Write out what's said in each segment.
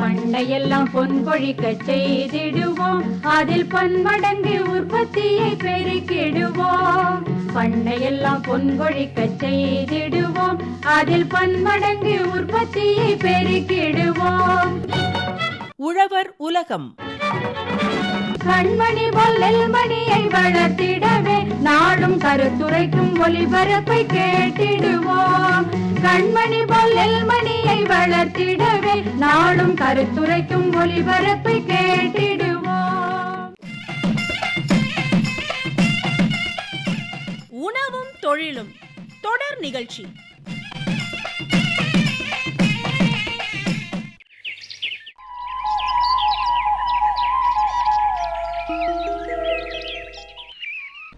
பண்டையெல்லாம் பொன் கொழிக்க செய்திடுவோம். அதில் பன்மடங்கு உற்பத்தியை பெருக்கிடுவோம். பண்ணையெல்லாம் பொன் கொழிக்க செய்திடுவோம். அதில் பன்மடங்கு உற்பத்தியை பெருக்கிடுவோம். உழவர் உலகம். கண்மணி பொல்லில் மணியை வளர்த்திடவே நாடும் கருத்துரைக்கும் ஒளிபரப்பை கேட்டிடுவோம். கண்மணி பொல்லில் மணியை வளர்த்திடவே நாடும் கருத்துரைக்கும் ஒளிபரப்பை கேட்டிடுவோம். உணவும் தொழிலும் தொடர் நிகழ்ச்சி.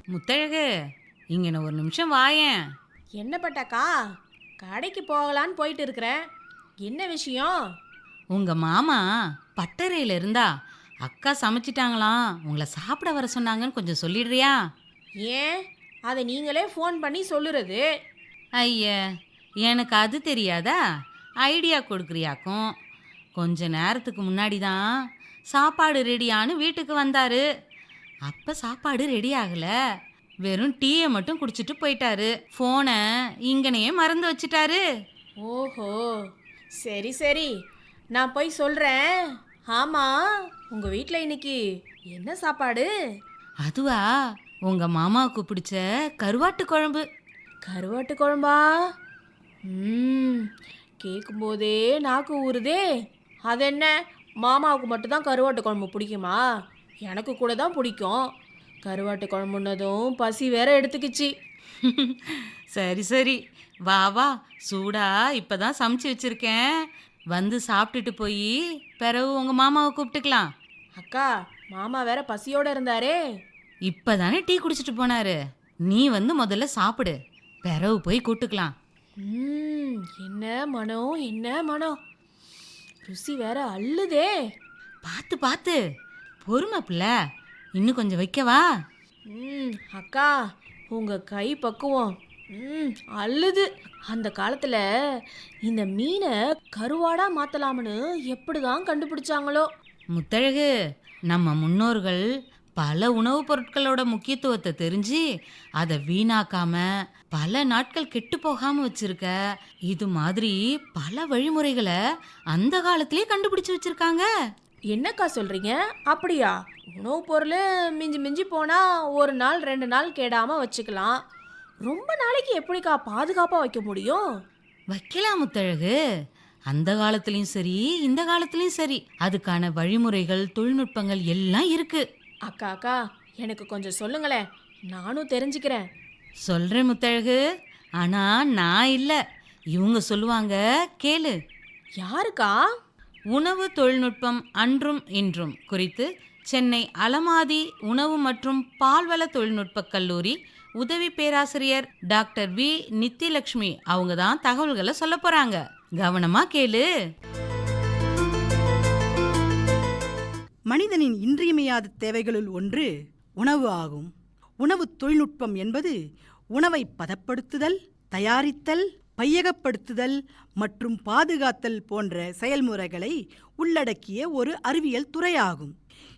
முத்தழகு இங்கன ஒரு நிமிஷம் வாயேன். என்ன பட்டாக்கா? கடைக்கு போகலான்னு போயிட்டு இருக்கிறேன் என்ன விஷயம்? உங்க மாமா பட்டறையில இருந்தா அக்கா சமைச்சிட்டாங்களாம். உங்களை சாப்பிட வர சொன்னாங்கன்னு கொஞ்சம் சொல்லிடுறியா? ஏன்? அதை நீங்களே ஃபோன் பண்ணி சொல்லுறது. ஐய எனக்கு அது தெரியாதா? ஐடியா கொடுக்குறியாக்கும். கொஞ்ச நேரத்துக்கு முன்னாடி தான் சாப்பாடு ரெடியான்னு வீட்டுக்கு வந்தாரு. அப்போ சாப்பாடு ரெடி ஆகல. வெறும் டீயை மட்டும் குடிச்சிட்டு போயிட்டாரு. ஃபோனை இங்கனையே மறந்து வச்சிட்டாரு. ஓஹோ. சரி சரி. நான் போய் சொல்கிறேன் ஆமாம் உங்கள் வீட்டில் இன்னைக்கு என்ன சாப்பாடு? அதுவா? உங்க மாமாவுக்கு பிடிச்ச கருவாட்டு குழம்பு. கருவாட்டு குழம்பா? ம் கேட்கும்போதே நாக்கு ஊறுதே. அது என்ன மாமாவுக்கு மட்டும்தான் கருவாட்டு குழம்பு பிடிக்குமா? எனக்கு கூட தான் பிடிக்கும். கருவாட்டு குழம்புன்னதும் பசி வேற எடுத்துக்கிச்சு. சரி சரி. வா வா. சூடா. இப்பதான் சமைச்சு வச்சிருக்கேன். வந்து சாப்பிட்டுட்டு போய் பிறகு உங்க மாமாவை கூப்பிட்டுக்கலாம். அக்கா மாமா வேற பசியோட இருந்தாரே. இப்பதானே டீ குடிச்சிட்டு போனாரு. நீ வந்து முதல்ல சாப்பிடு. பிறகு போய் கூட்டுக்கலாம் ம் என்ன மனம் என்ன மனம் ருசி வேற அள்ளுதே. பார்த்து பார்த்து. பொறுமை பிள்ளை இன்னும் கொஞ்சம் வைக்கவா? ம் அக்கா உங்க கை பக்குவம் ம் அள்ளுது அந்த காலத்துல இந்த மீனை கருவாடா மாத்தலாம்னு எப்படிதான் கண்டுபிடிச்சாங்களோ? முத்தழகு நம்ம முன்னோர்கள் பல உணவுப் பொருட்களோட முக்கியத்துவத்தை தெரிஞ்சு அதை வீணாக்காம பல நாட்கள் கெட்டு போகாம வச்சிருக்க இது மாதிரி பல வழிமுறைகளை அந்த காலத்திலே கண்டுபிடிச்சு வச்சிருக்காங்க. என்னக்கா சொல்றீங்க? அப்படியா? உணவுப் பொருள் மிஞ்சி மிஞ்சி போனா ஒரு நாள் ரெண்டு நாள் கெடாம வச்சுக்கலாம். ரொம்ப நாளைக்கு எப்படிக்கா பாதுகாப்பா வைக்க முடியும்? வைக்கலாம் முத்தழகு. அந்த காலத்துலயும் சரி இந்த காலத்துலயும் சரி. அதுக்கான வழிமுறைகள் தொழில்நுட்பங்கள் எல்லாம் இருக்கு. அக்கா அக்கா எனக்கு கொஞ்சம் சொல்லுங்களேன். நானும் தெரிஞ்சுக்கிறேன். சொல்றேன் முத்தழகு. ஆனா நான் இல்ல. இவங்க சொல்லுவாங்க கேளு. யாருக்கா? உணவு தொழில்நுட்பம் அன்றும் இன்றும் குறித்து சென்னை அலமாதி உணவு மற்றும் பால்வள தொழில்நுட்பக் கல்லூரி உதவி பேராசிரியர் டாக்டர் வி. நித்திலக்ஷ்மி அவங்க தான் தகவல்களை சொல்ல போறாங்க. கவனமா கேளு. மனிதனின் இன்றியமையாத தேவைகளுள் ஒன்று உணவு ஆகும். உணவு தொழில்நுட்பம் என்பது உணவை பதப்படுத்துதல் தயாரித்தல் பையகப்படுத்துதல் மற்றும் பாதுகாத்தல் போன்ற செயல்முறைகளை உள்ளடக்கிய ஒரு அறிவியல் துறையாகும்.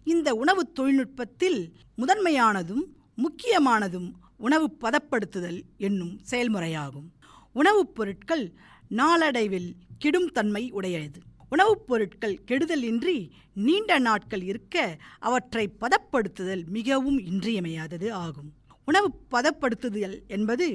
இந்த உணவு தொழில்நுட்பத்தில் முதன்மையானதும் முக்கியமானதும் உணவு பதப்படுத்துதல் என்னும் செயல்முறையாகும். உணவுப் பொருட்கள் நாளடைவில் கெடும் தன்மை உடையது. உணவுப் பொருட்கள் கெடுதலின்றி நீண்ட நாட்கள் இருக்க அவற்றை பதப்படுத்துதல் மிகவும் இன்றியமையாதது ஆகும். உணவு பதப்படுத்துதல் என்பது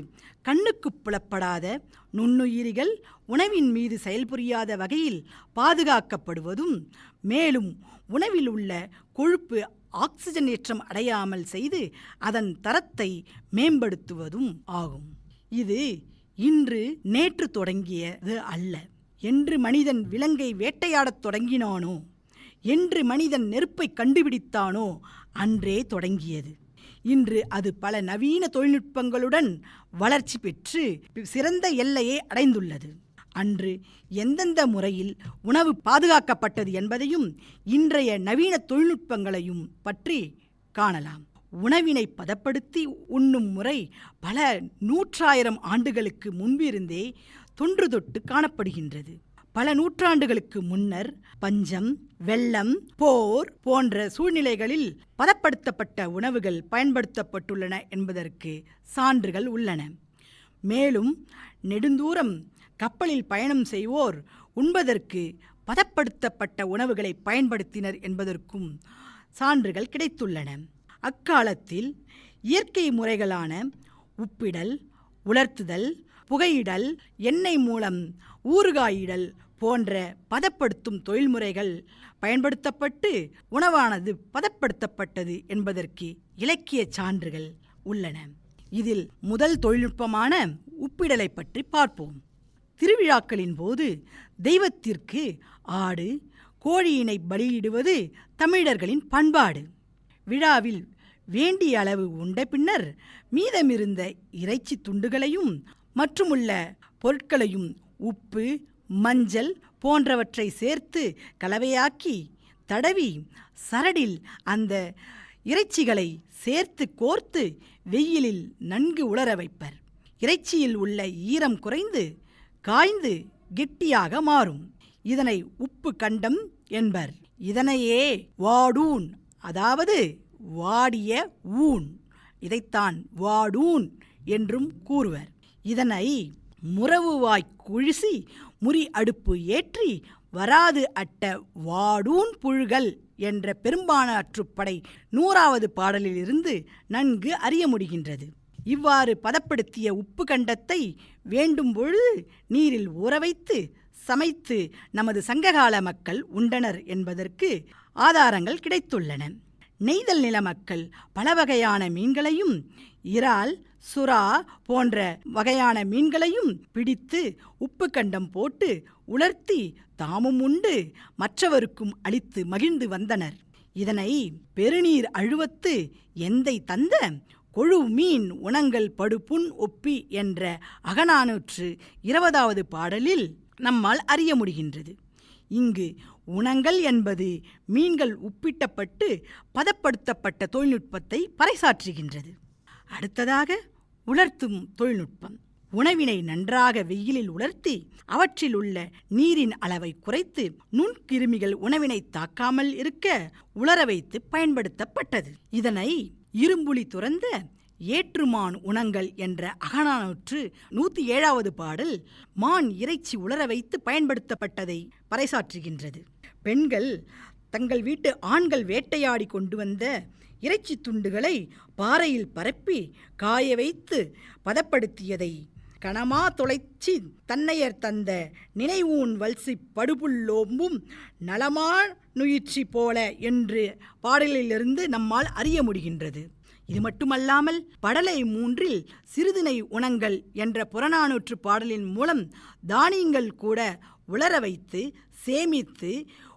கண்ணுக்கு புலப்படாத நுண்ணுயிரிகள் உணவின் மீது செயல்புரியாத வகையில் பாதுகாக்கப்படுவதும் மேலும் உணவில் உள்ள கொழுப்பு ஆக்சிஜனேற்றம் அடையாமல் செய்து அதன் தரத்தை மேம்படுத்துவதும் ஆகும். இது இன்று நேற்று தொடங்கியது அல்ல. என்று மனிதன் விலங்கை வேட்டையாடத் தொடங்கினானோ? என்று மனிதன் நெருப்பை கண்டுபிடித்தானோ? அன்றே தொடங்கியது. இன்று அது பல நவீன தொழில்நுட்பங்களுடன் வளர்ச்சி பெற்று சிறந்த எல்லையை அடைந்துள்ளது. அன்று எந்தெந்த முறையில் உணவு பாதுகாக்கப்பட்டது என்பதையும் இன்றைய நவீன தொழில்நுட்பங்களையும் பற்றி காணலாம். உணவினை பதப்படுத்தி உண்ணும் முறை பல நூற்றாயிரம் ஆண்டுகளுக்கு முன்பிருந்தே தொன்று தொட்டு காணப்படுகின்றது. பல நூற்றாண்டுகளுக்கு முன்னர் பஞ்சம் வெள்ளம் போர் போன்ற சூழ்நிலைகளில் பதப்படுத்தப்பட்ட உணவுகள் பயன்படுத்தப்பட்டுள்ளன என்பதற்கு சான்றுகள் உள்ளன. மேலும் நெடுந்தூரம் கப்பலில் பயணம் செய்வோர் உண்பதற்கு பதப்படுத்தப்பட்ட உணவுகளை பயன்படுத்தினர் என்பதற்கும் சான்றுகள் கிடைத்துள்ளன. அக்காலத்தில் இயற்கை முறைகளான உப்பிடல் உலர்த்துதல் புகையிடல் எண்ணெய் மூலம் ஊறுகாயிடல் போன்ற பதப்படுத்தும் தொழில்முறைகள் பயன்படுத்தப்பட்டு உணவானது பதப்படுத்தப்பட்டது என்பதற்கு இலக்கிய சான்றுகள் உள்ளன. இதில் முதல் தொழில்நுட்பமான உப்பிடலை பற்றி பார்ப்போம். திருவிழாக்களின் போது தெய்வத்திற்கு ஆடு கோழியினை பலியிடுவது தமிழர்களின் பண்பாடு. விழாவில் வேண்டிய அளவு உண்ட பின்னர் மீதமிருந்த இறைச்சி துண்டுகளையும் மற்றுமுள்ள பொருட்களையும் உப்பு மஞ்சள் போன்றவற்றை சேர்த்து கலவையாக்கி தடவி சரடில் அந்த இறைச்சிகளை சேர்த்து கோர்த்து வெயிலில் நன்கு உலர வைப்பர். இறைச்சியில் உள்ள ஈரம் குறைந்து காய்ந்து கெட்டியாக மாறும். இதனை உப்பு கண்டம் என்பர். இதனையே வாடூன் அதாவது வாடிய ஊன். இதைத்தான் வாடூன் என்றும் கூறுவர். இதனை முறவுவாய் குழிசி முறி அடுப்பு ஏற்றி வராது அட்ட வாடூன் புழுகள் என்ற பெரும்பானாற்றுப்படை நூறாவது பாடலிலிருந்து நன்கு அறிய முடிகின்றது. இவ்வாறு பதப்படுத்திய உப்பு கண்டத்தை வேண்டும் பொழுது நீரில் ஊற வைத்து சமைத்து நமது சங்ககால மக்கள் உண்டனர் என்பதற்கு ஆதாரங்கள் கிடைத்துள்ளன. நெய்தல் நில மக்கள் பல வகையான மீன்களையும் இறால் சுறா போன்ற வகையான மீன்களையும் பிடித்து உப்பு கண்டம் போட்டு உலர்த்தி தாமும் உண்டு மற்றவருக்கும் அளித்து மகிழ்ந்து வந்தனர். இதனை பெருநீர் அழுவத்து எந்தை தந்த கொழு மீன் உணங்கள் படுப்புண் ஒப்பி என்ற அகநானூற்று இருபதாவது பாடலில் நம்மால் அறிய முடிகின்றது. இங்கு உணங்கள் என்பது மீன்கள் உப்பிட்டப்பட்டு பதப்படுத்தப்பட்ட தொழில்நுட்பத்தை பறைசாற்றுகின்றது. அடுத்ததாக உலர்த்தும் தொழில்நுட்பம். உணவினை நன்றாக வெயிலில் உலர்த்தி அவற்றில் உள்ள நீரின் அளவை குறைத்து நுண்கிருமிகள் உணவினை தாக்காமல் இருக்க உலர வைத்து பயன்படுத்தப்பட்டது. இதனை இரும்புலி துறந்த ஏற்றுமான் உணங்கள் என்ற அகநானூற்று நூற்றி ஏழாவது பாடல் மான் இறைச்சி உலர வைத்து பயன்படுத்தப்பட்டதை பறைசாற்றுகின்றது. பெண்கள் தங்கள் வீட்டு ஆண்கள் வேட்டையாடி கொண்டு வந்த இறைச்சி துண்டுகளை பாறையில் பரப்பி காய வைத்து பதப்படுத்தியதை கணமா தொலைச்சி தன்னையர் தந்த நினைவூன் வல்சி படுபுள்ளோம்பும் நலமா நுயிற்சி போல என்று பாடலிலிருந்து நம்மால் அறிய முடிகின்றது. இது மட்டுமல்லாமல் படலை மூன்றில் சிறுதினை உணங்கள் என்ற புறநானூற்று பாடலின் மூலம் தானியங்கள் கூட உலர வைத்து சேமித்து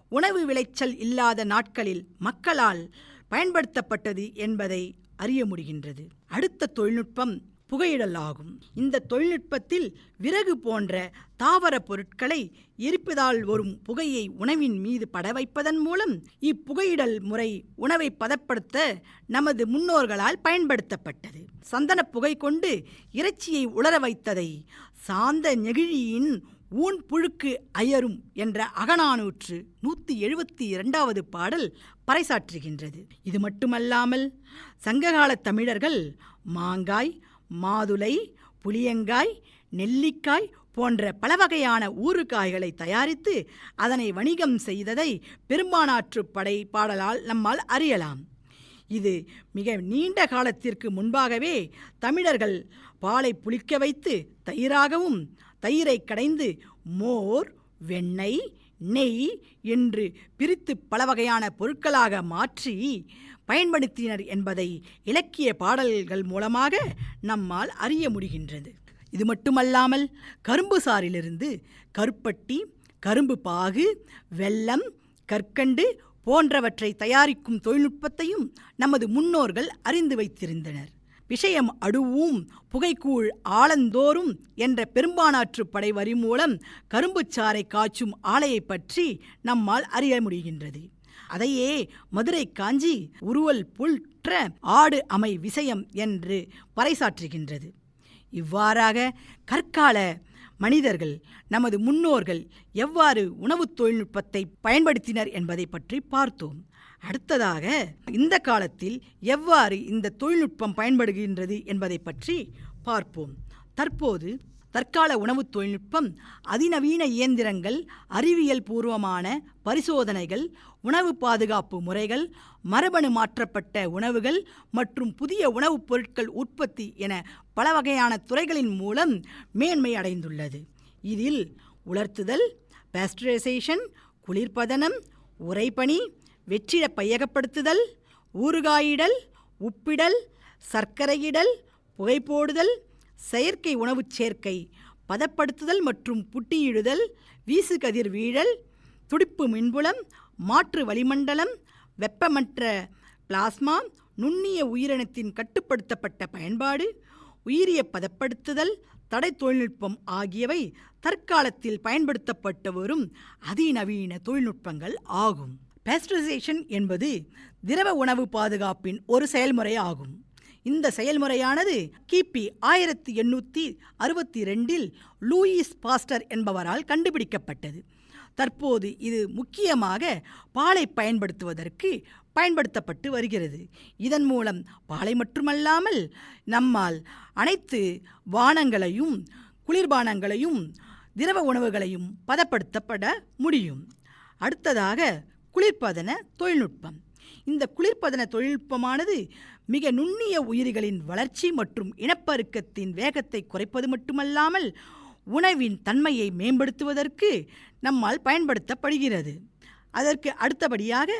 உணவு விளைச்சல் இல்லாத நாட்களில் மக்களால் பயன்படுத்தப்பட்டது என்பதை அறிய முடிகின்றது. அடுத்த தொழில்நுட்பம் புகையிடல் ஆகும். இந்த தொழில்நுட்பத்தில் விறகு போன்ற தாவர பொருட்களை எரிப்பதால் வரும் புகையை உணவின் மீது பட வைப்பதன் மூலம் இப்புகையிடல் முறை உணவை பதப்படுத்த நமது முன்னோர்களால் பயன்படுத்தப்பட்டது. சந்தன புகை கொண்டு இறைச்சியை உலர வைத்ததை சாந்த நெகிழியின் ஊன் புழுக்கு அயரும் என்ற அகநானூற்று நூற்றி எழுபத்தி இரண்டாவது பாடல் பறைசாற்றுகின்றது. இது மட்டுமல்லாமல் சங்ககால தமிழர்கள் மாங்காய் மாதுளை புளியங்காய் நெல்லிக்காய் போன்ற பல வகையான ஊறுகாய்களை தயாரித்து அதனை வணிகம் செய்ததை பெரும்பானாற்று படை பாடலால் நம்மால் அறியலாம். இது மிக நீண்ட காலத்திற்கு முன்பாகவே தமிழர்கள் பாலை புளிக்க வைத்து தயிராகவும் தயிரை கடைந்து மோர் வெண்ணெய் நெய் என்று பிரித்து பல வகையான பொருட்களாக மாற்றி பயன்படுத்தினர் என்பதை இலக்கிய பாடல்கள் மூலமாக நம்மால் அறிய முடிகின்றது. இது மட்டுமல்லாமல் கரும்பு சாறிலிருந்து கருப்பட்டி கரும்பு பாகு வெல்லம் கற்கண்டு போன்றவற்றை தயாரிக்கும் தொழில்நுட்பத்தையும் நமது முன்னோர்கள் அறிந்து வைத்திருந்தனர். விஷயம் அடுவும் புகைக்கூழ் ஆலந்தோறும் என்ற பெரும்பானாற்று படை வரி மூலம் கரும்புச்சாறை காய்ச்சும் ஆலையை பற்றி நம்மால் அறிய முடிகின்றது. அதையே மதுரை காஞ்சி உருவல் புல்ற்ற ஆடு அமை விஷயம் என்று பறைசாற்றுகின்றது. இவ்வாறாக கற்கால மனிதர்கள் நமது முன்னோர்கள் எவ்வாறு உணவுத் தொழில்நுட்பத்தை பயன்படுத்தினர் என்பதை பற்றி பார்த்தோம். அடுத்ததாக இந்த காலத்தில் எவ்வாறு இந்த தொழில்நுட்பம் பயன்படுகின்றது என்பதை பற்றி பார்ப்போம். தற்போது தற்கால உணவுத் தொழில்நுட்பம் அதிநவீன இயந்திரங்கள் அறிவியல் பூர்வமான பரிசோதனைகள் உணவு பாதுகாப்பு முறைகள் மரபணு மாற்றப்பட்ட உணவுகள் மற்றும் புதிய உணவுப் பொருட்கள் உற்பத்தி என பல வகையான துறைகளின் மூலம் மேன்மை அடைந்துள்ளது. இதில் உலர்த்துதல் பேஸ்டரைசேஷன் குளிர்பதனம் உறைபனி வெற்றிட பையகப்படுத்துதல் ஊறுகாயிடல் உப்பிடல் சர்க்கரையிடல் புகைப்போடுதல் செயற்கை உணவுச் சேர்க்கை பதப்படுத்துதல் மற்றும் புட்டியிடுதல் வீசு கதிர் வீழல் துடிப்பு மின்புலம் மாற்று வளிமண்டலம் வெப்பமற்ற பிளாஸ்மா நுண்ணிய உயிரினத்தின் கட்டுப்படுத்தப்பட்ட பயன்பாடு உயிரிய பதப்படுத்துதல் தடை தொழில்நுட்பம் ஆகியவை தற்காலத்தில் பயன்படுத்தப்பட்டு வரும் அதிநவீன தொழில்நுட்பங்கள் ஆகும். பேஸ்டரைசேஷன் என்பது திரவ உணவு பாதுகாப்பின் ஒரு செயல்முறை ஆகும். இந்த செயல்முறையானது கிபி ஆயிரத்தி எண்ணூற்றி அறுபத்தி ரெண்டில் லூயிஸ் பாஸ்டர் என்பவரால் கண்டுபிடிக்கப்பட்டது. தற்போது இது முக்கியமாக பாலை பயன்படுத்துவதற்கு பயன்படுத்தப்பட்டு வருகிறது. இதன் மூலம் பாலை மட்டுமல்லாமல் நம்மால் அனைத்து வானங்களையும் குளிர்பானங்களையும் திரவ உணவுகளையும் பதப்படுத்தப்பட முடியும். அடுத்ததாக குளிர்பதன தொழில்நுட்பம். இந்த குளிர்பதன தொழில்நுட்பமானது மிக நுண்ணிய உயிரிகளின் வளர்ச்சி மற்றும் இனப்பெருக்கத்தின் வேகத்தை குறைப்பது மட்டுமல்லாமல் உணவின் தன்மையை மேம்படுத்துவதற்கு நம்மால் பயன்படுத்தப்படுகிறது. அதற்கு அடுத்தபடியாக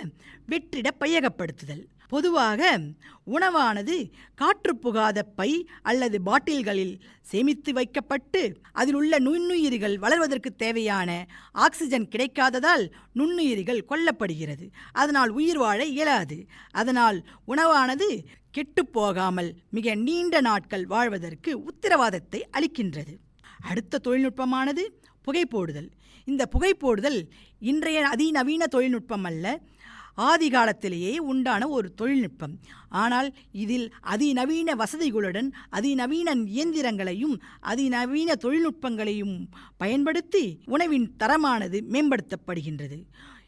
வெற்றிட பையகப்படுத்துதல். பொதுவாக உணவானது காற்று புகாத பை அல்லது பாட்டில்களில் சேமித்து வைக்கப்பட்டு அதில் உள்ள நுண்ணுயிரிகள் வளர்வதற்கு தேவையான ஆக்சிஜன் கிடைக்காததால் நுண்ணுயிரிகள் கொல்லப்படுகிறது. அதனால் உயிர் வாழ இயலாது. அதனால் உணவானது கெட்டுப் போகாமல் மிக நீண்ட நாட்கள் வாழ்வதற்கு உத்தரவாதத்தை அளிக்கின்றது. அடுத்த தொழில்நுட்பமானது புகைப்போடுதல். இந்த புகைப்போடுதல் இன்றைய அதிநவீன தொழில்நுட்பம் அல்ல ஆதி காலத்திலேயே உண்டான ஒரு தொழில்நுட்பம். ஆனால் இதில் அதிநவீன வசதிகளுடன் அதிநவீன இயந்திரங்களையும் அதிநவீன தொழில்நுட்பங்களையும் பயன்படுத்தி உணவின் தரமானது மேம்படுத்தப்படுகின்றது.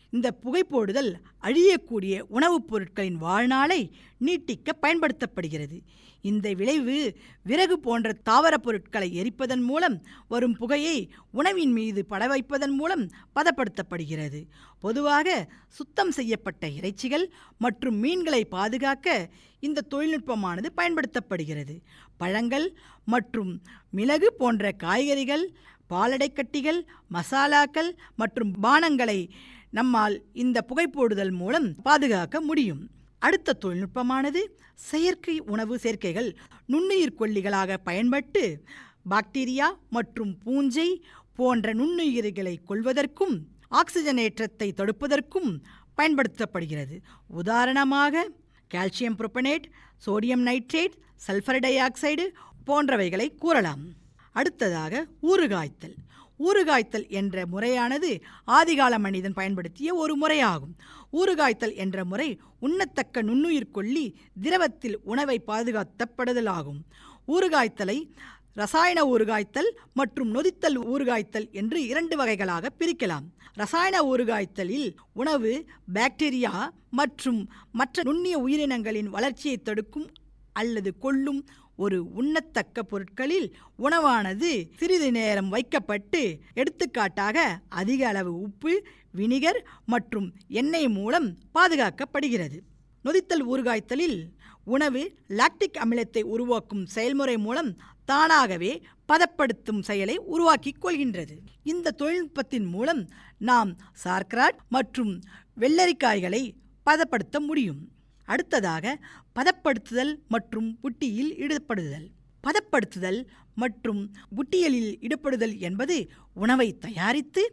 இந்த புகைப்போடுதல் அழியக்கூடிய உணவுப் பொருட்களின் வாழ்நாளை நீட்டிக்க பயன்படுத்தப்படுகிறது. இந்த விளைவு விறகு போன்ற தாவரப் பொருட்களை எரிப்பதன் மூலம் வரும் புகையை உணவின் மீது பட வைப்பதன் மூலம் பதப்படுத்தப்படுகிறது. பொதுவாக சுத்தம் செய்யப்பட்ட இறைச்சிகள் மற்றும் மீன்களை பாதுகாக்க இந்த தொழில்நுட்பமானது பயன்படுத்தப்படுகிறது. பழங்கள் மற்றும் மிளகு போன்ற காய்கறிகள் பாலடைக்கட்டிகள் மசாலாக்கள் மற்றும் பானங்களை நம்மால் இந்த புகைப்போடுதல் மூலம் பாதுகாக்க முடியும். அடுத்த தொழில்நுட்பமானது செயற்கை உணவு சேர்க்கைகள் நுண்ணுயிர் கொல்லிகளாக பயன்பட்டு பாக்டீரியா மற்றும் பூஞ்சை போன்ற நுண்ணுயிர்களை கொள்வதற்கும் ஆக்சிஜனேற்றத்தை தடுப்பதற்கும் பயன்படுத்தப்படுகிறது. உதாரணமாக calcium propionate sodium nitrate sulphur dioxide போன்றவைகளை கூறலாம். அடுத்ததாக ஊறுகாய்த்தல். ஊறுகாய்த்தல் என்ற முறையானது ஆதிகால மனிதன் பயன்படுத்திய ஒரு முறையாகும். ஊறுகாய்த்தல் என்ற முறை உண்ணத்தக்க நுண்ணுயிர் கொல்லி திரவத்தில் உணவை பாதுகாத்தப்படுதலாகும். ஊறுகாய்த்தலை ரசாயன ஊறுகாய்த்தல் மற்றும் நொதித்தல் ஊறுகாய்த்தல் என்று இரண்டு வகைகளாக பிரிக்கலாம். ரசாயன ஊறுகாய்த்தலில் உணவு பாக்டீரியா மற்றும் மற்ற நுண்ணிய உயிரினங்களின் வளர்ச்சியை தடுக்கும் அல்லது கொல்லும் ஒரு உண்ணத்தக்க பொருட்களில் உணவானது சிறிது நேரம் வைக்கப்பட்டு எடுத்துக்காட்டாக அதிக அளவு உப்பு வினிகர் மற்றும் எண்ணெய் மூலம் பாதுகாக்கப்படுகிறது. நொதித்தல் ஊறுகாய்த்தலில் உணவு லாக்டிக் அமிலத்தை உருவாக்கும் செயல்முறை மூலம் தானாகவே பதப்படுத்தும் செயலை உருவாக்கிக் கொள்கின்றது. இந்த தொழில்நுட்பத்தின் மூலம் நாம் சார்க்ராட் மற்றும் வெள்ளரிக்காய்களை பதப்படுத்த முடியும். அடுத்ததாக பதப்படுத்துதல் மற்றும் புட்டியில் ஈடுபடுதல் பதப்படுத்துதல் மற்றும் புட்டியலில் ஈடுபடுதல் என்பது உணவை தயாரித்து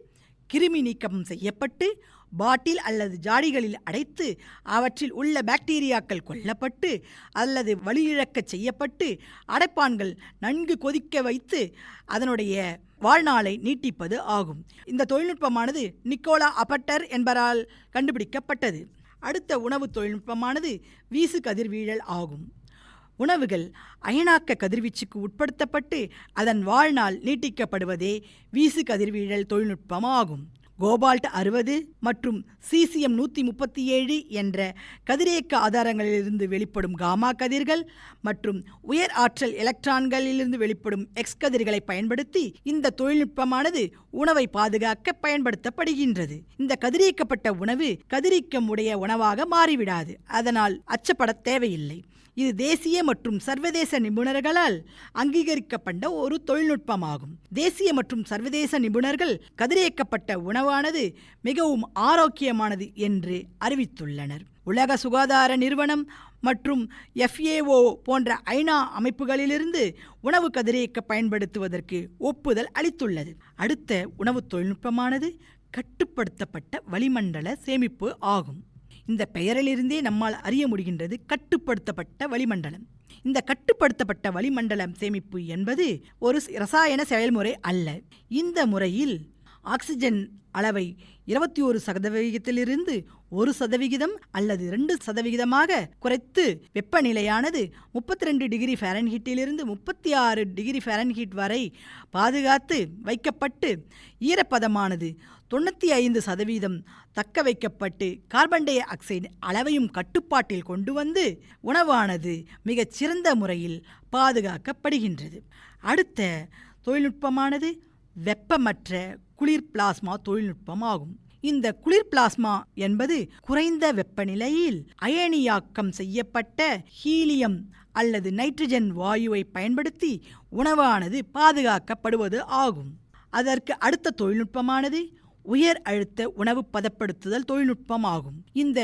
கிருமி நீக்கம் செய்யப்பட்டு பாட்டில் அல்லது ஜாடிகளில் அடைத்து அவற்றில் உள்ள பாக்டீரியாக்கள் கொல்லப்பட்டு அல்லது வழியிழக்க செய்யப்பட்டு அடைப்பான்கள் நன்கு கொதிக்க வைத்து அதனுடைய வாழ்நாளை நீட்டிப்பது ஆகும். இந்த தொழில்நுட்பமானது நிக்கோலா அபட்டர் என்பவரால் கண்டுபிடிக்கப்பட்டது. அடுத்த உணவு தொழில்நுட்பமானது வீசு கதிர்வீழல் ஆகும். உணவுகள் அயனாக்க கதிர்வீச்சுக்கு உட்படுத்தப்பட்டு அதன் வாழ்நாள் நீட்டிக்கப்படுவதே வீசு கதிர்வீழல் தொழில்நுட்பமாகும். கோபால்ட் அறுபது மற்றும் சீசியம் நூற்றி முப்பத்தி ஏழு என்ற கதிரியக்க ஆதாரங்களிலிருந்து வெளிப்படும் காமா கதிர்கள் மற்றும் உயர் ஆற்றல் எலக்ட்ரான்களிலிருந்து வெளிப்படும் எக்ஸ் கதிர்களை பயன்படுத்தி இந்த தொழில்நுட்பமானது உணவை பாதுகாக்க பயன்படுத்தப்படுகின்றது. இந்த கதிரியக்கப்பட்ட உணவு கதிரீக்கம் உடைய உணவாக மாறிவிடாது. அதனால் அச்சப்பட தேவையில்லை. இது தேசிய மற்றும் சர்வதேச நிபுணர்களால் அங்கீகரிக்கப்பட்ட ஒரு தொழில்நுட்பமாகும். தேசிய மற்றும் சர்வதேச நிபுணர்கள் கதிரியக்கப்பட்ட உணவானது மிகவும் ஆரோக்கியமானது என்று அறிவித்துள்ளனர். உலக சுகாதார நிறுவனம் மற்றும் எஃப்ஏஓ போன்ற ஐநா அமைப்புகளிலிருந்து உணவு கதிரியக்க பயன்படுத்துவதற்கு ஒப்புதல் அளித்துள்ளது. அடுத்த உணவு தொழில்நுட்பமானது கட்டுப்படுத்தப்பட்ட வளிமண்டல சேமிப்பு ஆகும். இந்த பெயரிலிருந்தே நம்மால் அறிய முடிகின்றது கட்டுப்படுத்தப்பட்ட வளிமண்டலம். இந்த கட்டுப்படுத்தப்பட்ட வளிமண்டலம் சேமிப்பு என்பது ஒரு ரசாயன செயல்முறை அல்ல. இந்த முறையில் ஆக்சிஜன் அளவை இருபத்தி ஒரு சதவிகிதத்திலிருந்து ஒரு சதவிகிதம் அல்லது ரெண்டு சதவிகிதமாக குறைத்து வெப்பநிலையானது முப்பத்தி ரெண்டு டிகிரி ஃபேரன்ஹீட்டிலிருந்து முப்பத்தி ஆறு டிகிரி ஃபேரன்ஹீட் வரை பாதுகாத்து வைக்கப்பட்டு ஈரப்பதமானது தொண்ணூற்றி ஐந்து சதவீதம் தக்க வைக்கப்பட்டு கார்பன் டை ஆக்சைடு அளவையும் கட்டுப்பாட்டில் கொண்டு வந்து உணவானது மிகச்சிறந்த முறையில் பாதுகாக்கப்படுகின்றது. அடுத்த தொழில்நுட்பமானது வெப்பமற்ற குளிர் பிளாஸ்மா தொழில்நுட்பம் ஆகும் இந்த குளிர் பிளாஸ்மா என்பது குறைந்த வெப்பநிலையில் அயனியாக்கம் செய்யப்பட்ட ஹீலியம் அல்லது நைட்ரஜன் வாயுவை பயன்படுத்தி உணவானது பாதுகாக்கப்படுவது ஆகும். அதற்கு அடுத்த தொழில்நுட்பமானது உயர் அழுத்த உணவு பதப்படுத்துதல் தொழில்நுட்பம் ஆகும் இந்த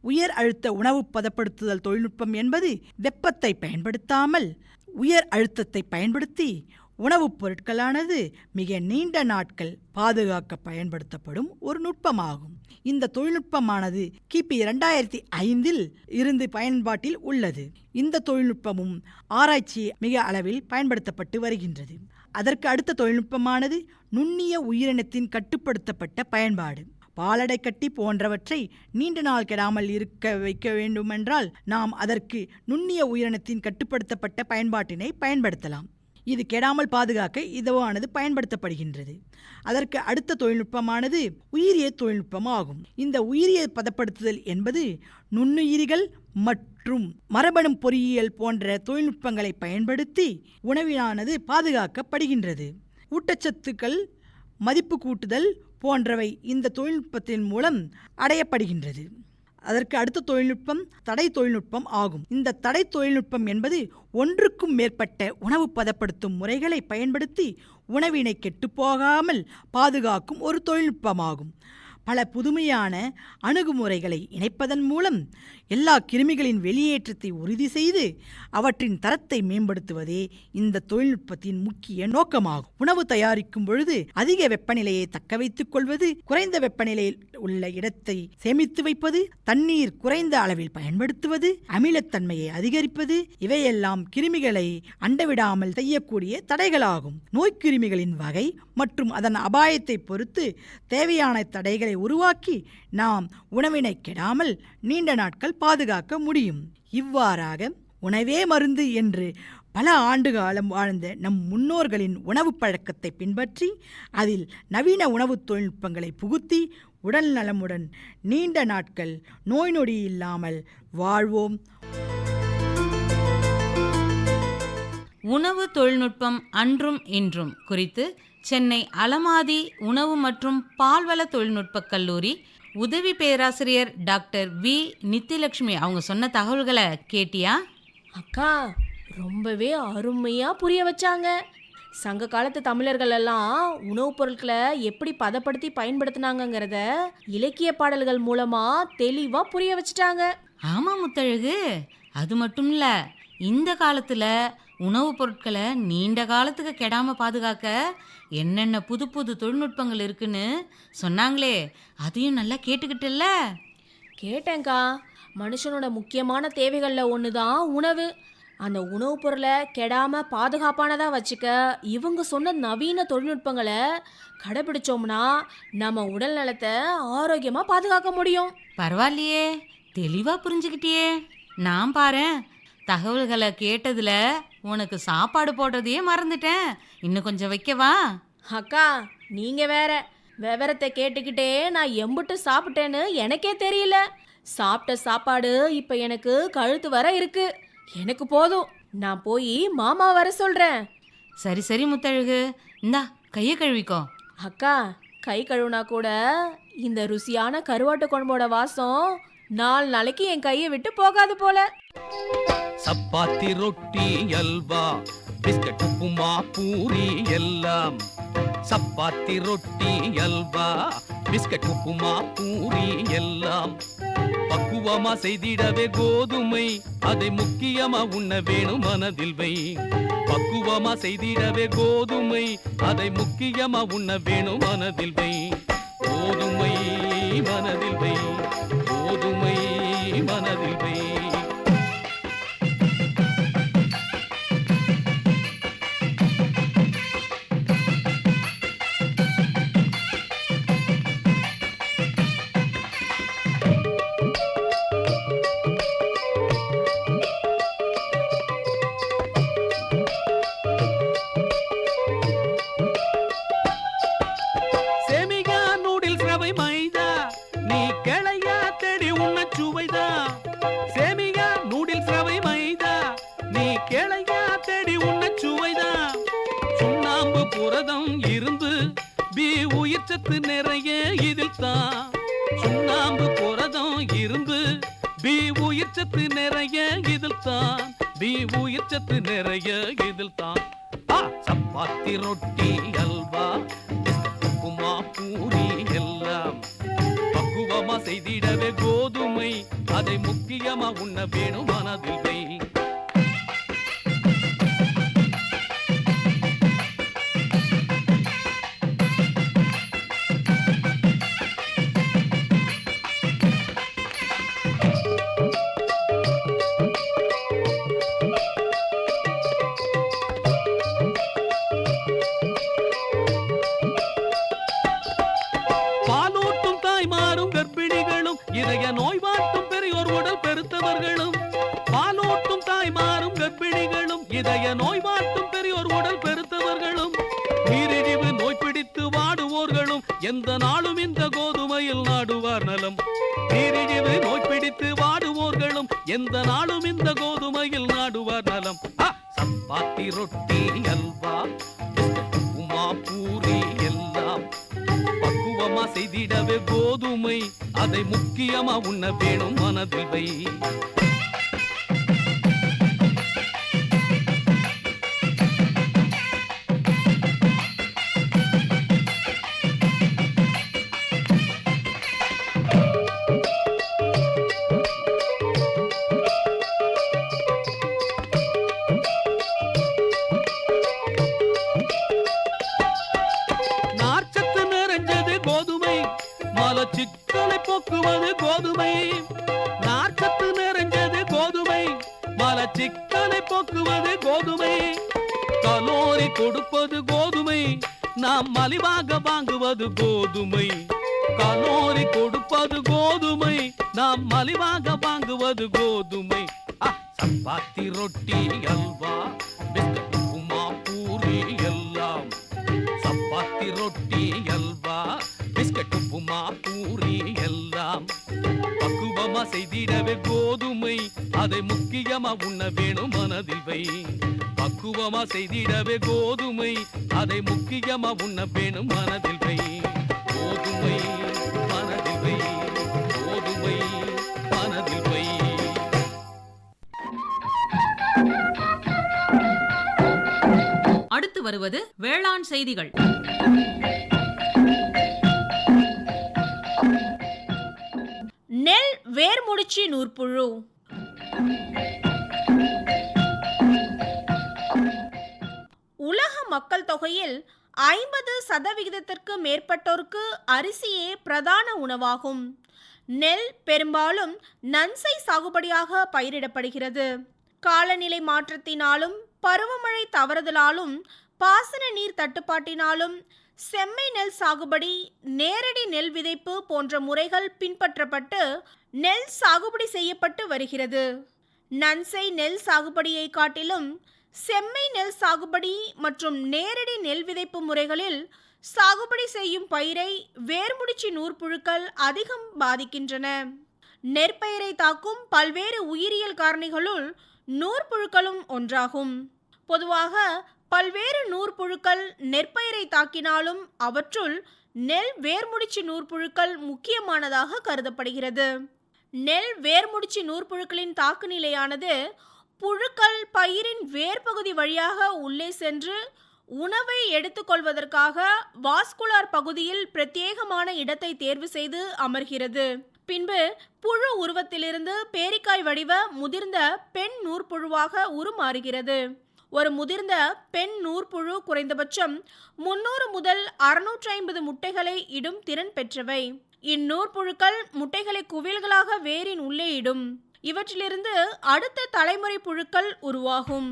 உயர் அழுத்த உணவு பதப்படுத்துதல் தொழில்நுட்பம் என்பது வெப்பத்தை பயன்படுத்தாமல் உயர் அழுத்தத்தை பயன்படுத்தி உணவுப் பொருட்களானது மிக நீண்ட நாட்கள் பாதுகாக்க பயன்படுத்தப்படும் ஒரு நுட்பமாகும். இந்த தொழில்நுட்பமானது கிபி இரண்டாயிரத்தி ஐந்தில் இருந்து பயன்பாட்டில் உள்ளது. இந்த தொழில்நுட்பமும் ஆராய்ச்சி மிக அளவில் பயன்படுத்தப்பட்டு வருகின்றது. அதற்கு அடுத்த தொழில்நுட்பமானது நுண்ணிய உயிரினத்தின் கட்டுப்படுத்தப்பட்ட பயன்பாடு. பாலடை கட்டி போன்றவற்றை நீண்ட நாள் கெடாமல் இருக்க வைக்க வேண்டுமென்றால் நாம் அதற்கு நுண்ணிய உயிரினத்தின் கட்டுப்படுத்தப்பட்ட பயன்பாட்டினை பயன்படுத்தலாம். இது கெடாமல் பாதுகாக்க இதுவானது பயன்படுத்தப்படுகின்றது. அதற்கு அடுத்த தொழில்நுட்பமானது உயிரிய தொழில்நுட்பம் ஆகும் இந்த உயிரிய பதப்படுத்துதல் என்பது நுண்ணுயிரிகள் மற்றும் மரபணு பொறியியல் போன்ற தொழில்நுட்பங்களை பயன்படுத்தி உணவினானது பாதுகாக்கப்படுகின்றது. ஊட்டச்சத்துக்கள் மதிப்பு கூட்டுதல் போன்றவை இந்த தொழில்நுட்பத்தின் மூலம் அடையப்படுகின்றது. அதற்கு அடுத்த தொழில்நுட்பம் தடை தொழில்நுட்பம் ஆகும். இந்த தடை தொழில்நுட்பம் என்பது ஒன்றுக்கும் மேற்பட்ட உணவு பதப்படுத்தும் முறைகளை பயன்படுத்தி உணவினை கெட்டுப்போகாமல் பாதுகாக்கும் ஒரு தொழில்நுட்பமாகும். பல புதுமையான அணுகுமுறைகளை இணைப்பதன் மூலம் எல்லா கிருமிகளின் வெளியேற்றத்தை உறுதி செய்து அவற்றின் தரத்தை மேம்படுத்துவதே இந்த தொழில்நுட்பத்தின் முக்கிய நோக்கமாகும். உணவு தயாரிக்கும் பொழுது அதிக வெப்பநிலையை தக்க வைத்துக் கொள்வது குறைந்த வெப்பநிலையில் உள்ள இடத்தை சேமித்து வைப்பது தண்ணீர் குறைந்த அளவில் பயன்படுத்துவது அமிலத்தன்மையை அதிகரிப்பது இவையெல்லாம் கிருமிகளை அண்டவிடாமல் செய்யக்கூடிய தடைகளாகும். நோய்க்கிருமிகளின் வகை மற்றும் அதன் அபாயத்தை பொறுத்து தேவையான தடைகளை உருவாக்கி நாம் உணவினை கெடாமல் நீண்ட நாட்கள் பாதுகாக்க முடியும். இவ்வாறாக உணவே மருந்து என்று பல ஆண்டு காலம் வாழ்ந்த நம் முன்னோர்களின் உணவு பழக்கத்தை பின்பற்றி அதில் நவீன உணவு தொழில்நுட்பங்களை புகுத்தி உடல் நலமுடன் நீண்ட நாட்கள் நோய் நொடி இல்லாமல் வாழ்வோம். உணவு தொழில்நுட்பம் அன்றும் இன்றும் குறித்து சென்னை அலமாதி உணவு மற்றும் பால்வள தொழில்நுட்பக் கல்லூரி உதவி பேராசிரியர் டாக்டர் வி. நித்திலட்சுமி அவங்க சொன்ன தகவல்களை கேட்டியா? அக்கா ரொம்பவே அருமையா புரிய வச்சாங்க. சங்க காலத்து தமிழர்கள் எல்லாம் உணவுப் பொருட்களை எப்படி பதப்படுத்தி பயன்படுத்தினாங்கங்கிறத இலக்கிய பாடல்கள் மூலமா தெளிவா புரிய வச்சுட்டாங்க. ஆமா முத்தழகு அது மட்டும் இல்ல இந்த காலத்துல உணவுப் பொருட்களை நீண்ட காலத்துக்கு கெடாம பாதுகாக்க என்னென்ன புது புது தொழில்நுட்பங்கள் இருக்குன்னு சொன்னாங்களே அதையும் நல்லா கேட்டுக்கிட்டல்ல? கேட்டேங்க்கா மனுஷனோட முக்கியமான தேவைகளில் ஒன்று தான் உணவு. அந்த உணவுப் பொருளை கெடாம பாதுகாப்பானதாக வச்சுக்க இவங்க சொன்ன நவீன தொழில்நுட்பங்களை கடைபிடிச்சோம்னா நம்ம உடல் நலத்தை ஆரோக்கியமாக பாதுகாக்க முடியும். பரவாயில்லையே. தெளிவா புரிஞ்சுக்கிட்டியே. நான் பாரேன். தகவல்களை கேட்டதுல உனக்கு சாப்பாடு போடுறதையே மறந்துட்டேன். இன்னும் கொஞ்சம் வைக்கவா? அக்கா நீங்க வேற. விவரத்தை கேட்டுக்கிட்டே நான் எம்புட்டு சாப்பிட்டேன்னு எனக்கே தெரியல. சாப்பிட்ட சாப்பாடு இப்ப எனக்கு கழுத்து வர இருக்கு. எனக்கு போதும். நான் போய் மாமா வர சொல்றேன். சரி சரி முத்தழகு. இந்தா கையை கழுவிக்கோ. அக்கா கை கழுவுனா கூட இந்த ருசியான கருவாட்டு குழம்போட வாசம் நாலு நாளைக்கு என் கையை விட்டு போகாது போல. சப்பாத்தி ரொட்டி அல்வா பிஸ்கட் உப்புமா பூரி எல்லாம். சப்பாத்தி ரொட்டி அல்வா பிஸ்கட் உப்புமா பூரி எல்லாம். பக்குவமா செய்திடவே கோதுமை அதை முக்கியமா உண்ண வேணும் மனதில் வை. பக்குவமா செய்திடவே கோதுமை அதை முக்கியமா உண்ண வேணும் மனதில் வை. கோதுமை மனதில் வை. மனதில் வை நாம் வாங்குவது கோதுமை. சப்பாத்தி ரொட்டி அல்வா பிஸ்கட் உப்புமா பூரி எல்லாம். சப்பாத்தி ரொட்டி அல்வா பிஸ்கட் உப்புமா பூரி எல்லாம். பக்குவமா செய்திடவே கோதுமை. அதை முக்கியமா உண்ண வேணும் மனதில் வை. பக்குவமா செய்திடவே கோதுமை. அதை முக்கியமா உண்ண வேணும் மனதில் வை. கோதுமை மனதில் வை. அடுத்து வருவது வேளாண் செய்திகள். நெல் வேர்முடிச்சி நூற்புழு. உலக மக்கள் தொகையில் ஐம்பது சதவிகிதத்திற்கு மேற்பட்டோருக்கு அரிசியே பிரதான உணவாகும். நெல் பெரும்பாலும் நன்சை சாகுபடியாக பயிரிடப்படுகிறது. காலநிலை மாற்றத்தினாலும் பருவமழை தவறுதலாலும் பாசன நீர் தட்டுப்பாட்டினாலும் செம்மை நெல் சாகுபடி நேரடி நெல் விதைப்பு போன்ற முறைகள் பின்பற்றப்பட்டு நெல் சாகுபடி செய்யப்பட்டு வருகிறது. நன்செய் நெல் சாகுபடியை காட்டிலும் செம்மை நெல் சாகுபடி மற்றும் நேரடி நெல் விதைப்பு முறைகளில் சாகுபடி செய்யும் பயிரை வேர்முடிச்சி நூற்புழுக்கள் அதிகம் பாதிக்கின்றன. நெற்பயிரை தாக்கும் பல்வேறு உயிரியல் காரணிகளுள் நூற்புழுக்களும் ஒன்றாகும். பொதுவாக பல்வேறு நூற்புழுக்கள் நெற்பயிரை தாக்கினாலும் அவற்றுள் நெல் வேர்முடிச்சி நூற்புழுக்கள் முக்கியமானதாக கருதப்படுகிறது. நெல் வேர்முடிச்சி நூற்புழுக்களின் தாக்கு நிலையானது புழுக்கள் பயிரின் வேர்பகுதி வழியாக உள்ளே சென்று உணவை எடுத்துக்கொள்வதற்காக வாஸ்குலார் பகுதியில் பிரத்யேகமான இடத்தை தேர்வு செய்து அமர்கிறது. பின்பு புழு உருவத்திலிருந்து பேரிக்காய் வடிவ முதிர்ந்த பெண் நூற்புழுவாக உருமாறுகிறது. ஒரு முதிர்ந்த பெண் நூற்புழு குறைந்தபட்சம் முன்னூறு முதல் அறுநூற்றி ஐம்பது முட்டைகளை இடும் திறன் பெற்றவை. இந்நூற்புழுக்கள் முட்டைகளை குவியல்களாக வேரின் உள்ளே இடும். இவற்றிலிருந்து அடுத்த தலைமுறை புழுக்கள் உருவாகும்.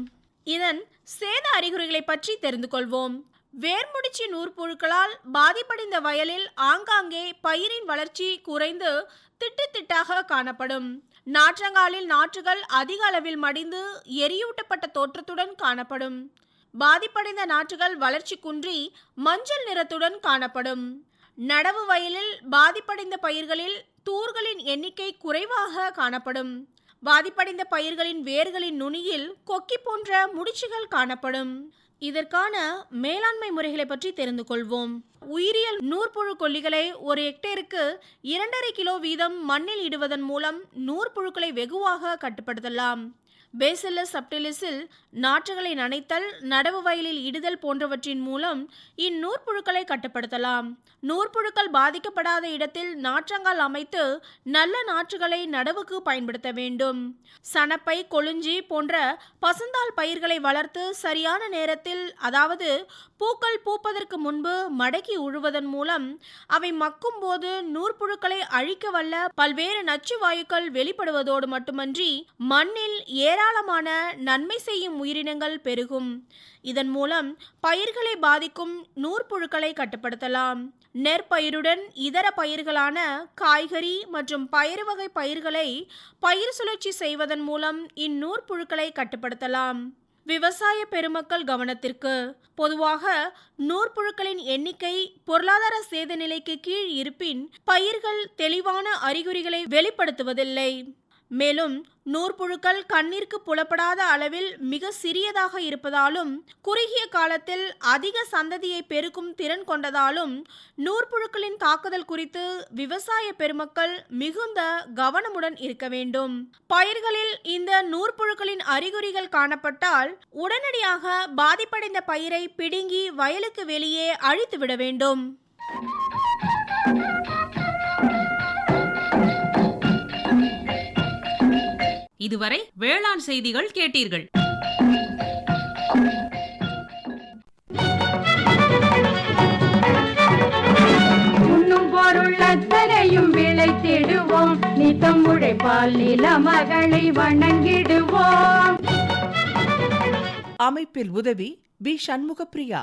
இதன் சேத அறிகுறிகளை பற்றி தெரிந்து கொள்வோம். வேர்முடிச்சி நூற்புழுக்களால் பாதிப்படைந்த வயலில் ஆங்காங்கே பயிரின் வளர்ச்சி குறைந்து திட்டு திட்டாக காணப்படும். நாற்றங்காலில் நாற்றுகள் அதிக அளவில் மடிந்து எரியூட்டப்பட்ட தோற்றத்துடன் காணப்படும். பாதிப்படைந்த நாற்றுகள் வளர்ச்சி குன்றி மஞ்சள் நிறத்துடன் காணப்படும். நடவு வயலில் பாதிப்படைந்த பயிர்களில் தூர்களின் எண்ணிக்கை குறைவாக காணப்படும். பாதிப்படைந்த பயிர்களின் வேர்களின் நுனியில் கொக்கி போன்ற முடிச்சுகள் காணப்படும். இதற்கான மேலாண்மை முறைகளை பற்றி தெரிந்து கொள்வோம். உயிரியல் நூற்புழு கொல்லிகளை ஒரு ஹெக்டேருக்கு இரண்டரை கிலோ வீதம் மண்ணில் இடுவதன் மூலம் நூற்புழுக்களை வெகுவாக கட்டுப்படுத்தலாம். பேசிலஸ் சப்டிலிஸில் நாற்றுகளை நனைத்தல் நடவு வயலில் இடுதல் போன்றவற்றின் மூலம் இந்நூற்புழுக்களை கட்டுப்படுத்தலாம். நூற்புழுக்கள் பாதிக்கப்படாத இடத்தில் நாற்றங்கள் அமைத்து நல்ல நாற்றுகளை நடவுக்கு பயன்படுத்த வேண்டும். சணப்பை கொழுஞ்சி போன்ற பசுந்தால் பயிர்களை வளர்த்து சரியான நேரத்தில் அதாவது பூக்கள் பூப்பதற்கு முன்பு மடக்கி உழுவதன் மூலம் அவை மக்கும் போது நூற்புழுக்களை அழிக்க வல்ல பல்வேறு நச்சு வாயுக்கள் வெளிப்படுவதோடு மட்டுமன்றி மண்ணில் ஏற ஏராளமான நன்மை செய்யும் உயிரினங்கள் பெருகும். இதன் மூலம் பயிர்களை பாதிக்கும் நூற்புழுக்களை கட்டுப்படுத்தலாம். நெற்பயிருடன் இதர பயிர்களான காய்கறி மற்றும் பயறு வகை பயிர்களை பயிர் சுழற்சி செய்வதன் மூலம் இந்நூற்புழுக்களை கட்டுப்படுத்தலாம். விவசாய பெருமக்கள் கவனத்திற்கு. பொதுவாக நூற்புழுக்களின் எண்ணிக்கை பொருளாதார சேத நிலைக்கு கீழ் இருப்பின் பயிர்கள் தெளிவான அறிகுறிகளை வெளிப்படுத்துவதில்லை. மேலும் நூற்புழுக்கள் கண்ணிற்கு புலப்படாத அளவில் மிக சிறியதாக இருப்பதாலும் குறுகிய காலத்தில் அதிக சந்ததியை பெருக்கும் திறன் கொண்டதாலும் நூற்புழுக்களின் தாக்குதல் குறித்து விவசாய பெருமக்கள் மிகுந்த கவனமுடன் இருக்க வேண்டும். பயிர்களில் இந்த நூற்புழுக்களின் அறிகுறிகள் காணப்பட்டால் உடனடியாக பாதிப்படைந்த பயிரை பிடுங்கி வயலுக்கு வெளியே அழித்து விட வேண்டும். இதுவரை வேளாண் செய்திகள் கேட்டீர்கள். உண்ணும் பொருள் அத்தனையும் விளைத்திடுவோம் நித்தம் உழைப்பால் நில மகளை வணங்கிடுவோம். அமைப்பில் உதவி பி சண்முகப்பிரியா.